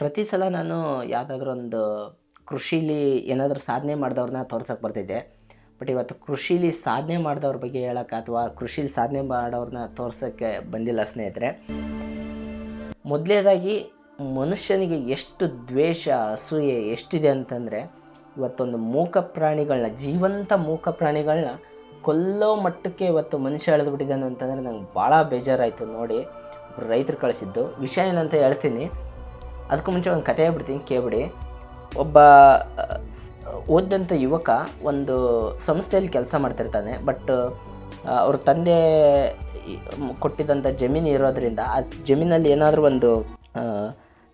ಪ್ರತಿ ಸಲ ನಾನು ಯಾವುದಾದ್ರೂ ಒಂದು ಕೃಷಿಲಿ ಏನಾದರೂ ಸಾಧನೆ ಮಾಡಿದವ್ರನ್ನ ತೋರ್ಸಕ್ಕೆ ಬರ್ತಿದ್ದೆ. ಬಟ್ ಇವತ್ತು ಕೃಷಿಲಿ ಸಾಧನೆ ಮಾಡಿದವ್ರ ಬಗ್ಗೆ ಹೇಳೋಕೆ ಅಥವಾ ಕೃಷಿಲಿ ಸಾಧನೆ ಮಾಡೋರನ್ನ ತೋರ್ಸೋಕ್ಕೆ ಬಂದಿಲ್ಲ ಸ್ನೇಹಿತರೆ. ಮೊದಲೇದಾಗಿ ಮನುಷ್ಯನಿಗೆ ಎಷ್ಟು ದ್ವೇಷ, ಅಸೂಯೆ ಎಷ್ಟಿದೆ ಅಂತಂದರೆ ಇವತ್ತೊಂದು ಮೂಕ ಪ್ರಾಣಿಗಳನ್ನ ಜೀವಂತ ಮೂಕ ಪ್ರಾಣಿಗಳನ್ನ ಕೊಲ್ಲೋ ಮಟ್ಟಕ್ಕೆ ಇವತ್ತು ಮನುಷ್ಯ ಎಳೆದು ಅಂತಂದರೆ ನಂಗೆ ಭಾಳ ಬೇಜಾರಾಯಿತು ನೋಡಿ. ರೈತರು ಕಳಿಸಿದ್ದು. ವಿಷಯ ಏನಂತ ಹೇಳ್ತೀನಿ. ಅದಕ್ಕೂ ಮುಂಚೆ ಒಂದು ಕತೆ ಹೇಳ್ಬಿಡ್ತೀನಿ, ಕೇಳ್ಬಿಡಿ. ಒಬ್ಬ ಓದಿದಂಥ ಯುವಕ ಒಂದು ಸಂಸ್ಥೆಯಲ್ಲಿ ಕೆಲಸ ಮಾಡ್ತಿರ್ತಾನೆ, ಬಟ್ ಅವ್ರ ತಂದೆ ಕೊಟ್ಟಿದ್ದಂಥ ಜಮೀನು ಇರೋದ್ರಿಂದ ಆ ಜಮೀನಲ್ಲಿ ಏನಾದರೂ ಒಂದು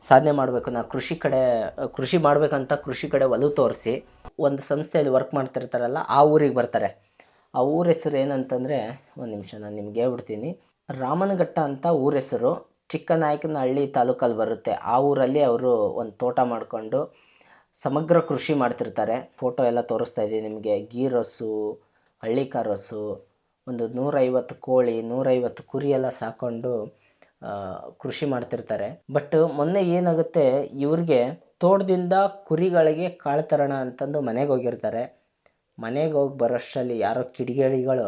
ಸಾಧನೆ ಮಾಡಬೇಕು, ನಾ ಕೃಷಿ ಕಡೆ, ಕೃಷಿ ಮಾಡಬೇಕಂತ ಕೃಷಿ ಕಡೆ ಒಲವು ತೋರಿಸಿ ಒಂದು ಸಂಸ್ಥೆಯಲ್ಲಿ ವರ್ಕ್ ಮಾಡ್ತಿರ್ತಾರಲ್ಲ, ಆ ಊರಿಗೆ ಬರ್ತಾರೆ. ಆ ಊರ ಹೆಸರು ಏನಂತಂದರೆ, ಒಂದು ನಿಮಿಷ, ನಾನು ನಿಮ್ಗೆ ಹೇಳ್ಬಿಡ್ತೀನಿ. ರಾಮನಘಟ್ಟ ಅಂತ ಊರ ಹೆಸರು. ಚಿಕ್ಕನಾಯಕನಹಳ್ಳಿ ತಾಲೂಕಲ್ಲಿ ಬರುತ್ತೆ. ಆ ಊರಲ್ಲಿ ಅವರು ಒಂದು ತೋಟ ಮಾಡಿಕೊಂಡು ಸಮಗ್ರ ಕೃಷಿ ಮಾಡ್ತಿರ್ತಾರೆ. ಫೋಟೋ ಎಲ್ಲ ತೋರಿಸ್ತಾ ಇದ್ದೀನಿ ನಿಮಗೆ. ಗೀರಸು ಹಳ್ಳಿಕಾರಸು ಹಳ್ಳಿಕಾರ್ ಒಂದು ನೂರೈವತ್ತು ಕೋಳಿ, ನೂರೈವತ್ತು ಕುರಿ ಎಲ್ಲ ಸಾಕೊಂಡು ಕೃಷಿ ಮಾಡ್ತಿರ್ತಾರೆ. ಬಟ್ ಮೊನ್ನೆ ಏನಾಗುತ್ತೆ, ಇವ್ರಿಗೆ ತೋಟದಿಂದ ಕುರಿಗಳಿಗೆ ಕಾಳು ತರೋಣ ಅಂತಂದು ಮನೆಗೆ ಹೋಗಿರ್ತಾರೆ. ಮನೆಗೆ ಹೋಗಿ ಬರೋಷ್ಟರಲ್ಲಿ ಯಾರೋ ಕಿಡಿಗೇಡಿಗಳು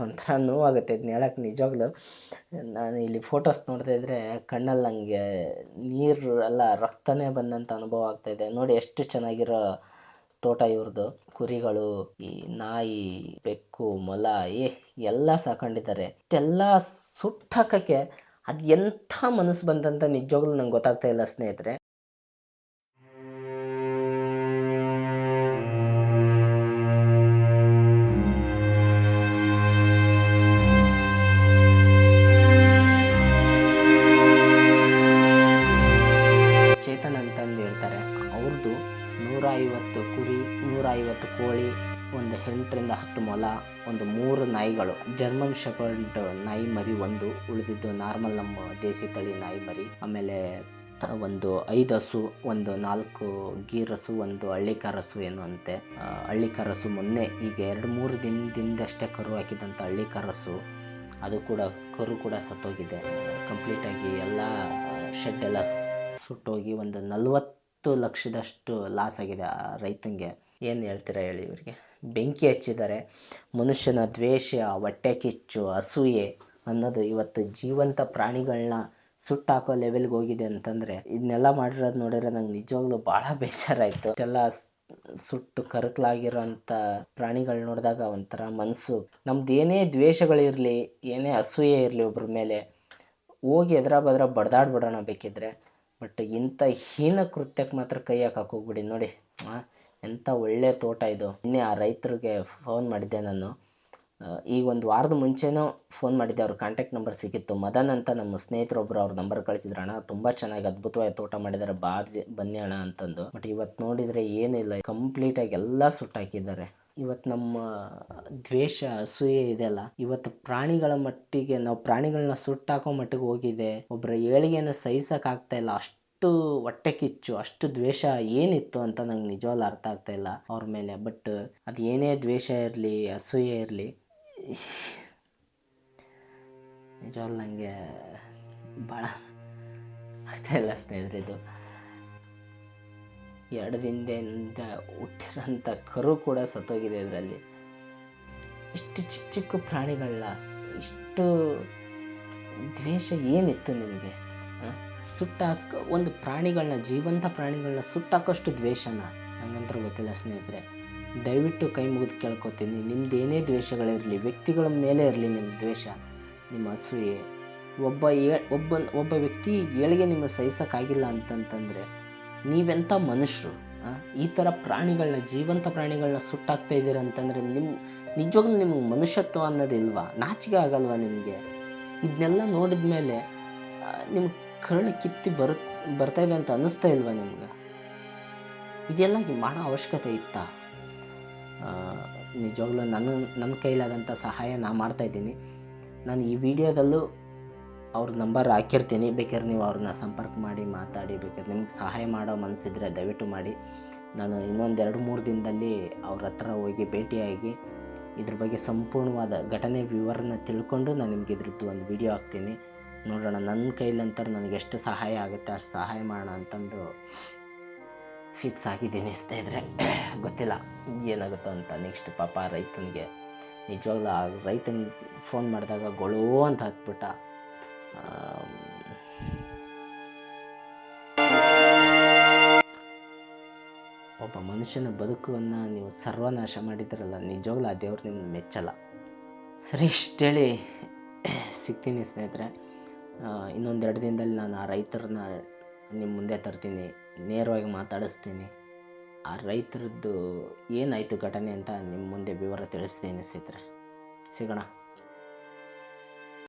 ಒಂಥರ ನೋವಾಗುತ್ತೆ. ಇದನ್ನ ಹೇಳಕ್ಕೆ ನಿಜವಾಗ್ಲೂ, ನಾನು ಇಲ್ಲಿ ಫೋಟೋಸ್ ನೋಡ್ತಾ ಇದ್ದರೆ ಕಣ್ಣಲ್ಲಿ ನನಗೆ ನೀರು ಎಲ್ಲ ರಕ್ತನೇ ಬಂದಂಥ ಅನುಭವ ಆಗ್ತಾಯಿದೆ ನೋಡಿ ಎಷ್ಟು ಚೆನ್ನಾಗಿರೋ ತೋಟ ಇವ್ರದ್ದು ಕುರಿಗಳು, ಈ ನಾಯಿ, ಬೆಕ್ಕು, ಮೊಲ, ಏ, ಎಲ್ಲ ಸಾಕೊಂಡಿದ್ದಾರೆ. ಇಷ್ಟೆಲ್ಲ ಸುಟ್ಟಾಕಕ್ಕೆ ಅದು ಎಂಥ ಮನಸ್ಸು ಬಂತಂತ ನಿಜವಾಗ್ಲೂ ನಂಗೆ ಗೊತ್ತಾಗ್ತಾ ಇಲ್ಲ ಸ್ನೇಹಿತರೆ. ಮೂರು ನಾಯಿಗಳು. ಜರ್ಮನ್ ಶೆಪರ್ಡ್ ನಾಯಿ ಮರಿ ಒಂದು ಉಳಿದಿದ್ದು ನಾರ್ಮಲ್ ನಮ್ಮ ದೇಸಿ ತಳಿ ನಾಯಿ ಮರಿ. ಆಮೇಲೆ ಒಂದು ಐದು ಹಸು ಒಂದು ನಾಲ್ಕು ಗೀರಸು ಒಂದು ಹಳ್ಳಿಕಾರಸು ಏನು ಅಂತೆ ಆ, ಹಳ್ಳಿಕಾರ್ ಮೊನ್ನೆ ಈಗ ಎರಡು ಮೂರು ದಿನದಿಂದಷ್ಟೇ ಕರು ಹಾಕಿದಂಥ ಹಳ್ಳಿಕಾರಸು ಅದು ಕೂಡ ಕರು ಕೂಡ ಸತ್ತೋಗಿದೆ. ಕಂಪ್ಲೀಟಾಗಿ ಎಲ್ಲ ಶೆಡ್ ಎಲ್ಲ ಸುಟ್ಟೋಗಿ ಒಂದು ನಲವತ್ತು ಲಕ್ಷದಷ್ಟು ಲಾಸ್ ಆಗಿದೆ ಆ ರೈತನಿಗೆ ಏನು ಹೇಳ್ತೀರಾ ಹೇಳಿ ಇವರಿಗೆ? ಬೆಂಕಿ ಹಚ್ಚಿದ್ದಾರೆ ಮನುಷ್ಯನ ದ್ವೇಷ, ಹೊಟ್ಟೆ ಕಿಚ್ಚು, ಅಸೂಯೆ ಅನ್ನೋದು ಇವತ್ತು ಜೀವಂತ ಪ್ರಾಣಿಗಳನ್ನ ಸುಟ್ಟಾಕೋ ಲೆವೆಲ್ಗೆ ಹೋಗಿದೆ ಅಂತಂದರೆ ಇದನ್ನೆಲ್ಲ ಮಾಡಿರೋದು ನೋಡಿದ್ರೆ ನಂಗೆ ನಿಜವಾಗ್ಲೂ ಭಾಳ ಬೇಜಾರಾಯಿತು. ಎಲ್ಲ ಸುಟ್ಟು ಕರಕಲಾಗಿರೋಂಥ ಪ್ರಾಣಿಗಳು ನೋಡಿದಾಗ ಒಂಥರ ಮನಸ್ಸು ನಮ್ದು ಏನೇ ದ್ವೇಷಗಳಿರಲಿ ಏನೇ ಅಸೂಯೆ ಇರಲಿ ಒಬ್ಬರ ಮೇಲೆ, ಹೋಗಿ ಎದ್ರ ಬದ್ರ ಬಡ್ದಾಡ್ಬಿಡೋಣ ಬೇಕಿದ್ರೆ, ಬಟ್ ಇಂಥ ಹೀನ ಕೃತ್ಯಕ್ಕೆ ಮಾತ್ರ ಕೈ ಹಾಕಕ್ಕೆ ಹೋಗ್ಬಿಡಿ. ನೋಡಿ ಎಂಥ ಒಳ್ಳೆ ತೋಟ ಇದು. ನಿನ್ನೆ ಆ ರೈತರಿಗೆ ಫೋನ್ ಮಾಡಿದ್ದೆ ನಾನು. ಈಗ ಒಂದು ವಾರದ ಮುಂಚೆನೂ ಫೋನ್ ಮಾಡಿದ್ದೆ. ಅವ್ರ ಕಾಂಟ್ಯಾಕ್ಟ್ ನಂಬರ್ ಸಿಕ್ಕಿತ್ತು. ಮದನ್ ಅಂತ ನಮ್ಮ ಸ್ನೇಹಿತರೊಬ್ಬರು ಅವ್ರ ನಂಬರ್ ಕಳಿಸಿದ್ರು ಅಣ್ಣ ತುಂಬ ಚೆನ್ನಾಗಿ ಅದ್ಭುತವಾಗಿ ತೋಟ ಮಾಡಿದ್ದಾರೆ. ಬಾರಿ ಬನ್ನಿ ಅಣ್ಣ ಅಂತಂದು. ಬಟ್ ಇವತ್ತು ನೋಡಿದರೆ ಏನಿಲ್ಲ. ಕಂಪ್ಲೀಟಾಗಿ ಎಲ್ಲ ಸುಟ್ಟಾಕಿದ್ದಾರೆ ಇವತ್ತು ನಮ್ಮ ದ್ವೇಷ, ಅಸೂಯೆ ಇದೆಯಲ್ಲ ಇವತ್ತು ಪ್ರಾಣಿಗಳ ಮಟ್ಟಿಗೆ, ನಾವು ಪ್ರಾಣಿಗಳನ್ನ ಸುಟ್ಟಾಕೋ ಮಟ್ಟಿಗೆ ಹೋಗಿದೆ. ಒಬ್ಬರ ಏಳಿಗೆಯನ್ನು ಸಹಿಸೋಕ್ಕಾಗ್ತಾ ಇಲ್ಲ. ಅಷ್ಟು ಹೊಟ್ಟೆ ಕಿಚ್ಚು, ಅಷ್ಟು ದ್ವೇಷ ಏನಿತ್ತು ಅಂತ ನಂಗೆ ನಿಜವಾಗ್ಲೂ ಅರ್ಥ ಆಗ್ತಾ ಇಲ್ಲ ಅವ್ರ ಮೇಲೆ. ಬಟ್ ಅದು ಏನೇ ದ್ವೇಷ ಇರಲಿ, ಅಸೂಯೆ ಇರಲಿ, ನಿಜವಾಗ್ಲೂ ನನಗೆ ಭಾಳ ಆಗ್ತಾ ಇಲ್ಲ ಸ್ನೇಹಿತರೆ ಇದು. ಎರಡು ದಿನದಿಂದ ಹುಟ್ಟಿರೋಂಥ ಕರು ಕೂಡ ಸತ್ತೋಗಿದೆ ಇದರಲ್ಲಿ. ಇಷ್ಟು ಚಿಕ್ಕ ಚಿಕ್ಕ ಪ್ರಾಣಿಗಳನ್ನ ಇಷ್ಟು ದ್ವೇಷ ಏನಿತ್ತು ನಿಮಗೆ ಸುಟ್ಟಾಕ ಒಂದು ಪ್ರಾಣಿಗಳನ್ನ, ಜೀವಂತ ಪ್ರಾಣಿಗಳನ್ನ ಸುಟ್ಟಾಕೋಷ್ಟು ದ್ವೇಷನ ನನಗಂತರ ಗೊತ್ತಿಲ್ಲ ಸ್ನೇಹಿತರೆ. ದಯವಿಟ್ಟು ಕೈ ಮುಗಿದು ಕೇಳ್ಕೊತೀನಿ. ನಿಮ್ದು ಏನೇ ದ್ವೇಷಗಳಿರಲಿ, ವ್ಯಕ್ತಿಗಳ ಮೇಲೆ ಇರಲಿ ನಿಮ್ಮ ದ್ವೇಷ, ನಿಮ್ಮ ಅಸೂಯೆ. ಒಬ್ಬ ಒಬ್ಬ ಒಬ್ಬ ವ್ಯಕ್ತಿ ಏಳಿಗೆ ನಿಮ್ಮ ಸಹಿಸೋಕ್ಕಾಗಿಲ್ಲ ಅಂತಂತಂದರೆ ನೀವೆಂಥ ಮನುಷ್ಯರು ಈ ಥರ ಪ್ರಾಣಿಗಳನ್ನ, ಜೀವಂತ ಪ್ರಾಣಿಗಳನ್ನ ಸುಟ್ಟಾಗ್ತಾ ಇದ್ದೀರ ಅಂತಂದರೆ ನಿಮ್ಮ ನಿಜವಾಗ್ಲೂ ನಿಮಗೆ ಮನುಷ್ಯತ್ವ ಅನ್ನೋದಿಲ್ವಾ? ನಾಚಿಕೆ ಆಗಲ್ವಾ ನಿಮಗೆ? ಇದನ್ನೆಲ್ಲ ನೋಡಿದ ಮೇಲೆ ನಿಮ್ಮ ಕರುಳು ಕಿತ್ತಿ ಬರು, ಬರ್ತಾ ಇಲ್ಲ ಅಂತ ಅನ್ನಿಸ್ತಾ ಇಲ್ವಾ ನಿಮ್ಗೆ? ಇದೆಲ್ಲ ಮಾಡೋ ಅವಶ್ಯಕತೆ ಇತ್ತಾ? ನಿಜವಾಗ್ಲೂ ನನ್ನ ನನ್ನ ಕೈಲಾದಂಥ ಸಹಾಯ ನಾ ಮಾಡ್ತಾಯಿದ್ದೀನಿ ನಾನು ಈ ವಿಡಿಯೋದಲ್ಲೂ ಅವ್ರ ನಂಬರ್ ಹಾಕಿರ್ತೀನಿ. ಬೇಕಾದ್ರೆ ನೀವು ಅವ್ರನ್ನ ಸಂಪರ್ಕ ಮಾಡಿ, ಮಾತಾಡಿ, ಬೇಕಾದ್ರೆ ನಿಮ್ಗೆ ಸಹಾಯ ಮಾಡೋ ಮನಸ್ಸಿದ್ರೆ ದಯವಿಟ್ಟು ಮಾಡಿ. ನಾನು ಇನ್ನೊಂದು ಎರಡು ಮೂರು ದಿನದಲ್ಲಿ ಅವ್ರ ಹತ್ರ ಹೋಗಿ ಭೇಟಿಯಾಗಿ ಇದ್ರ ಬಗ್ಗೆ ಸಂಪೂರ್ಣವಾದ ಘಟನೆ ವಿವರನ ತಿಳ್ಕೊಂಡು ನಾನು ನಿಮಗೆ ಇದ್ರದ್ದು ಒಂದು ವಿಡಿಯೋ ಹಾಕ್ತೀನಿ. ನೋಡೋಣ ನನ್ನ ಕೈಲಂತರ ನನಗೆ ಎಷ್ಟು ಸಹಾಯ ಆಗುತ್ತೆ, ಅಷ್ಟು ಸಹಾಯ ಮಾಡೋಣ ಅಂತಂದು ಫಿಕ್ಸ್ ಆಗಿದ್ದೀನಿ ಇದ್ರೆ ಗೊತ್ತಿಲ್ಲ, ಏನಾಗುತ್ತೋ ಅಂತ ನೆಕ್ಸ್ಟ್ ಪಾಪ ರೈತನಿಗೆ. ನಿಜವಾಗ್ಲೂ ಆ ರೈತನಿಗೆ ಫೋನ್ ಮಾಡಿದಾಗ ಗೊಳೋ ಅಂತ ಹತ್ಬಿಟ್ಟ. ಒಬ್ಬ ಮನುಷ್ಯನ ಬದುಕನ್ನು ನೀವು ಸರ್ವನಾಶ ಮಾಡಿದ್ರಲ್ಲ ನಿಜವಾಗ್ಲೂ ಆ ದೇವ್ರು ನಿಮ್ಮನ್ನು ಮೆಚ್ಚಲ್ಲ. ಸರಿ, ಇಷ್ಟೇಳಿ, ಸಿಗ್ತೀನಿ ಸ್ನೇಹಿತರೆ. ಇನ್ನೊಂದೆರಡು ದಿನದಲ್ಲಿ ನಾನು ಆ ರೈತರನ್ನ ನಿಮ್ಮ ಮುಂದೆ ತರ್ತೀನಿ, ನೇರವಾಗಿ ಮಾತಾಡಿಸ್ತೀನಿ. ಆ ರೈತರದ್ದು ಏನಾಯಿತು ಘಟನೆ ಅಂತ ನಿಮ್ಮ ಮುಂದೆ ವಿವರ ತಿಳಿಸ್ತೀನಿ ಸ್ನೇಹಿತರೆ. ಸಿಗೋಣ.